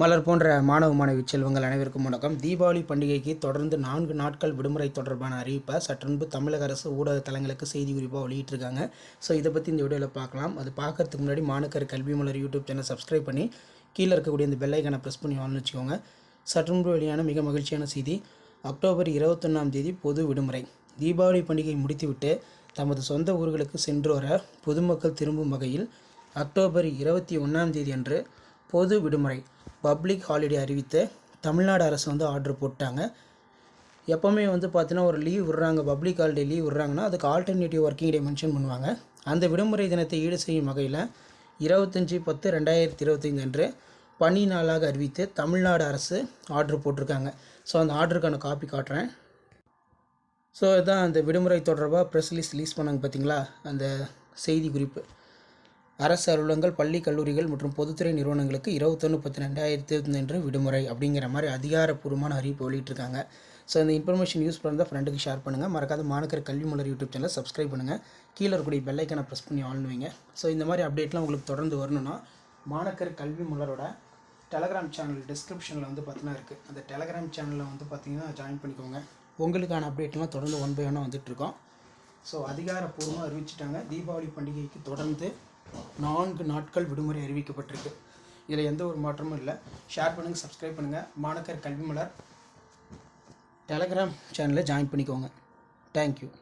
மலர் போன்ற மாணவ மாணவி செல்வங்கள் அனைவருக்கும் வணக்கம். தீபாவளி பண்டிகைக்கு தொடர்ந்து நான்கு நாட்கள் விடுமுறை தொடர்பான அறிவிப்பை சற்றுன்பு தமிழக அரசு ஊடக தளங்களுக்கு செய்தி குறிப்பாக வெளியிட்டிருக்காங்க. ஸோ இதை பற்றி இந்த வீடியோவில் பார்க்கலாம். அது பார்க்கறதுக்கு முன்னாடி மாணக்கர் கல்வி மலர் யூடியூப் சேனல் சப்ஸ்கிரைப் பண்ணி கீழே இருக்கக்கூடிய இந்த பெல்லைக்கான ப்ரெஸ் பண்ணி வாழ்ந்து வச்சுக்கோங்க. சற்றுன்பு வெளியான மிக மகிழ்ச்சியான செய்தி. அக்டோபர் இருபத்தொன்னாம் தேதி பொது விடுமுறை. தீபாவளி பண்டிகை முடித்துவிட்டு தமது சொந்த ஊர்களுக்கு சென்று வர பொதுமக்கள் திரும்பும் வகையில் அக்டோபர் இருபத்தி ஒன்றாம் தேதி அன்று பொது விடுமுறை. பப்ளிக் ஹாலிடே அறிவித்து தமிழ்நாடு அரசு வந்து ஆர்டர் போட்டாங்க. எப்போவுமே வந்து பார்த்தீங்கன்னா ஒரு லீவ் விடுறாங்க பப்ளிக் ஹாலிடே லீவ் விடுறாங்கன்னா அதுக்கு ஆல்டர்னேட்டிவ் ஒர்க்கிங் டே மென்ஷன் பண்ணுவாங்க. அந்த விடுமுறை தினத்தை ஈடு செய்யும் வகையில் இருபத்தஞ்சி பத்து ரெண்டாயிரத்தி இருபத்தைந்து அன்று பணி நாளாக அறிவித்து தமிழ்நாடு அரசு ஆர்டர் போட்டிருக்காங்க. ஸோ அந்த ஆர்டருக்கான காப்பி காட்டுறேன். ஸோ இதான் அந்த விடுமுறை தொடர்பாக ப்ரெஸ் ரிலீஸ் ரிலீஸ் பண்ணாங்க பார்த்தீங்களா அந்த செய்தி குறிப்பு. அரசு அலுவலகங்கள் பள்ளி கல்லூரிகள் மற்றும் பொதுத்துறை நிறுவனங்களுக்கு இருபத்தொன்று பத்து ரெண்டாயிரத்தி இருபத்தி அன்று விடுமுறை அப்படிங்கிற மாதிரி அதிகாரப்பூர்வமான அறிவிப்பு வெளியிட்டிருக்காங்க. ஸோ இந்த இன்ஃபர்மேஷன் யூஸ் பண்ணால் ஃப்ரெண்டுக்கு ஷேர் பண்ணுங்கள் மறக்காத மாணக்கர் கல்வி மலர் யூடியூப் சேனல் சப்ஸ்கிரைப் பண்ணுங்கள் கீழே இருக்கக்கூடிய பெல்லைக்கனை ப்ரெஸ் பண்ணி ஆன் வைங்க. ஸோ இந்த மாதிரி அப்டேட்லாம் உங்களுக்கு தொடர்ந்து வரணும்னா மாணக்கர் கல்வி மலரோட டெலகிராம் சேனல் டிஸ்கிரிப்ஷனில் வந்து பார்த்தீங்கன்னா இருக்குது அந்த டெலகிராம் சேனலில் வந்து பார்த்தீங்கன்னா ஜாயின் பண்ணிக்கோங்க. உங்களுக்கான அப்டேட்லாம் தொடர்ந்து ஒன் பை ஒன்னாக வந்துட்டுருக்கோம் ஸோ அதிகாரப்பூர்வமாக அறிவிச்சிட்டாங்க. தீபாவளி பண்டிகைக்கு தொடர்ந்து நான்கு நாட்கள் விடுமுறை அறிவிக்கப்பட்டிருக்கு. இதில் எந்த ஒரு மாற்றமும் இல்லை. ஷேர் பண்ணுங்கள் சப்ஸ்கிரைப் பண்ணுங்கள் மாணக்கர் கல்வி மலர் டெலகிராம் சேனலில் ஜாயின் பண்ணிக்கோங்க தேங்க்யூ